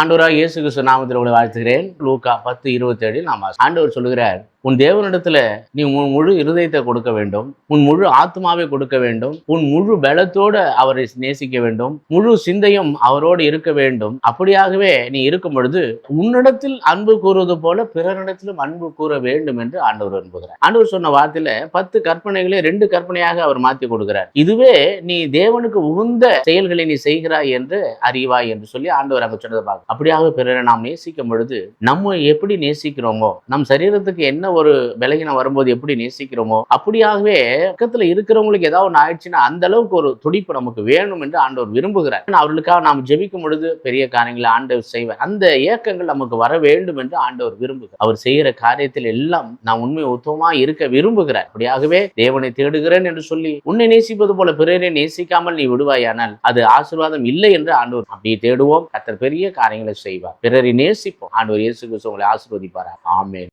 ஆண்டவராக இயேசு கிறிஸ்து நாமத்தில் உங்களை வாழ்த்துகிறேன். லூக்கா பத்து இருபத்தி ஏழில் நாம் ஆண்டவர் சொல்லுகிறார் உன் தேவனிடத்துல நீ உன் முழு இருதயத்தை கொடுக்க வேண்டும். உன் முழு ஆத்மாவை கொடுக்க வேண்டும். உன் முழு பலத்தோடு அவரை நேசிக்க வேண்டும். முழு சிந்தையும் அவரோடு இருக்க வேண்டும். அப்படியாகவே நீ இருக்கும் பொழுது உன்னிடத்தில் அன்பு கூறுவது போல பிறரிடத்திலும் அன்பு கூற வேண்டும் என்று ஆண்டவர் விரும்புகிறார். ஆண்டவர் சொன்ன வார்த்தையில பத்து கற்பனைகளை ரெண்டு கற்பனையாக அவர் மாற்றி கொடுக்கிறார். இதுவே நீ தேவனுக்கு உகந்த செயல்களை நீ செய்கிறாய் என்று அறிவாய் என்று சொல்லி ஆண்டவர் அங்கு சொன்னதை பார்க்க அப்படியாக பிறரை நாம் நேசிக்கும் பொழுது நம்ம எப்படி நேசிக்கிறோமோ நம் சரீரத்துக்கு என்ன ஒரு விலகினம் வரும்போது எப்படி நேசிக்கிறோமோ அப்படியாகவே பக்கத்துல இருக்கிறவங்களுக்கு ஏதாவது ஒன்று ஆயிடுச்சுன்னா அந்த அளவுக்கு ஒரு துடிப்பு நமக்கு வேணும் என்று ஆண்டவர் விரும்புகிறார். அவர்களுக்காக நாம் ஜெபிக்கும் பொழுது பெரிய காரியங்களை ஆண்டவர் செய்வார். அந்த ஏக்கங்கள் நமக்கு வர வேண்டும் என்று ஆண்டவர் விரும்புகிறார். அவர் செய்கிற காரியத்தில் எல்லாம் நாம் உண்மை உத்தமமா இருக்க விரும்புகிறார். அப்படியாகவே தேவனை தேடுகிறேன் என்று சொல்லி உன்னை நேசிப்பது போல பிறரை நேசிக்காமல் நீ விடுவாயானால் அது ஆசீர்வாதம் இல்லை என்று ஆண்டவர். அப்படி தேடுவோம். கத்தர் பெரிய காரியங்களை செய்வார். பிறரை நேசிப்போம். ஆண்டவர் இயேசு கிறிஸ்து உங்களை ஆசிர்வதிப்பார் ஆமேன்.